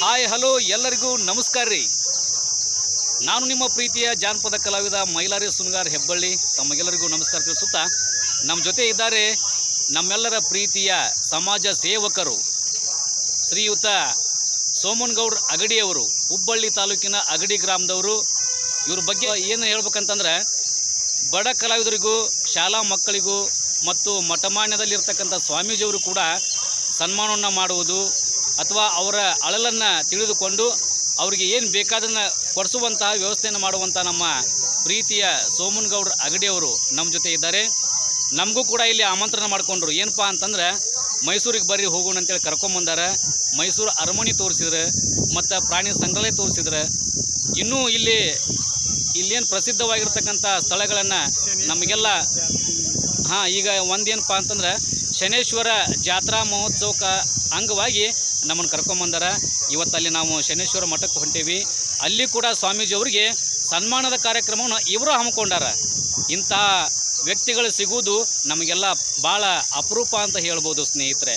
Hi, hello, ಎಲ್ಲರಿಗೂ ನಮಸ್ಕಾರ ರೀ. ನಾನು ನಿಮ್ಮ ಪ್ರೀತಿಯ ಜಾನಪದ ಕಲಾವಿದ ಮೈಲಾರಿ ಸುನ್ಗಾರ್ ಹೆಬ್ಬಳ್ಳಿ. ತಮಗೆಲ್ಲರಿಗೂ ನಮಸ್ಕಾರ ತಿಳಿಸುತ್ತಾ, ನಮ್ಮ ಜೊತೆ ಇದ್ದಾರೆ ನಮ್ಮೆಲ್ಲರ ಪ್ರೀತಿಯ ಸಮಾಜ ಸೇವಕರು ಶ್ರೀಯುತ ಸೋಮನ್ಗೌಡ ಅಗಡಿಯವರು, ಹುಬ್ಬಳ್ಳಿ ತಾಲೂಕಿನ ಅಗಡಿ ಗ್ರಾಮದವರು. ಇವ್ರ ಬಗ್ಗೆ ಏನು ಹೇಳ್ಬೇಕಂತಂದ್ರೆ, ಬಡ ಕಲಾವಿದರಿಗೂ, ಶಾಲಾ ಮಕ್ಕಳಿಗೂ ಮತ್ತು ಮಠಮಾನ್ಯದಲ್ಲಿರ್ತಕ್ಕಂಥ ಸ್ವಾಮೀಜಿಯವರು ಕೂಡ ಸನ್ಮಾನವನ್ನು ಮಾಡುವುದು ಅಥವಾ ಅವರ ಅಳಲನ್ನು ತಿಳಿದುಕೊಂಡು ಅವರಿಗೆ ಏನು ಬೇಕಾದನ್ನು ಕೊಡಿಸುವಂತಹ ವ್ಯವಸ್ಥೆಯನ್ನು ಮಾಡುವಂಥ ನಮ್ಮ ಪ್ರೀತಿಯ ಸೋಮನ್ಗೌಡ್ರ ಅಗಡಿಯವರು ನಮ್ಮ ಜೊತೆ ಇದ್ದಾರೆ. ನಮಗೂ ಕೂಡ ಇಲ್ಲಿ ಆಮಂತ್ರಣ ಮಾಡಿಕೊಂಡ್ರು. ಏನಪ್ಪ ಅಂತಂದ್ರೆ ಮೈಸೂರಿಗೆ ಬರ್ರಿ, ಹೋಗೋಣ ಅಂತೇಳಿ ಕರ್ಕೊಂಬಂದಾರ. ಮೈಸೂರು ಅರಮನೆ ತೋರಿಸಿದ್ರೆ ಮತ್ತು ಪ್ರಾಣಿ ಸಂಗ್ರಹಾಲಯ ತೋರಿಸಿದ್ರೆ ಇನ್ನೂ ಇಲ್ಲಿ ಇಲ್ಲೇನು ಪ್ರಸಿದ್ಧವಾಗಿರ್ತಕ್ಕಂಥ ಸ್ಥಳಗಳನ್ನು ನಮಗೆಲ್ಲ ಹಾಂ, ಈಗ ಒಂದೇನಪ್ಪ ಅಂತಂದ್ರೆ ಶನೇಶ್ವರ ಜಾತ್ರಾ ಮಹೋತ್ಸವಕ್ಕೆ ಅಂಗವಾಗಿ ನಮ್ಮನ್ನು ಕರ್ಕೊಂಬಂದಾರ ಇವತ್ತಲ್ಲಿ ನಾವು ಶನೇಶ್ವರ ಮಠಕ್ಕೆ ಹೊಂಟೀವಿ. ಅಲ್ಲಿ ಕೂಡ ಸ್ವಾಮೀಜಿಯವರಿಗೆ ಸನ್ಮಾನದ ಕಾರ್ಯಕ್ರಮವನ್ನು ಇವರು ಹಮ್ಮಿಕೊಂಡಾರ. ಇಂಥ ವ್ಯಕ್ತಿಗಳು ಸಿಗುವುದು ನಮಗೆಲ್ಲ ಭಾಳ ಅಪರೂಪ ಅಂತ ಹೇಳ್ಬೋದು ಸ್ನೇಹಿತರೆ.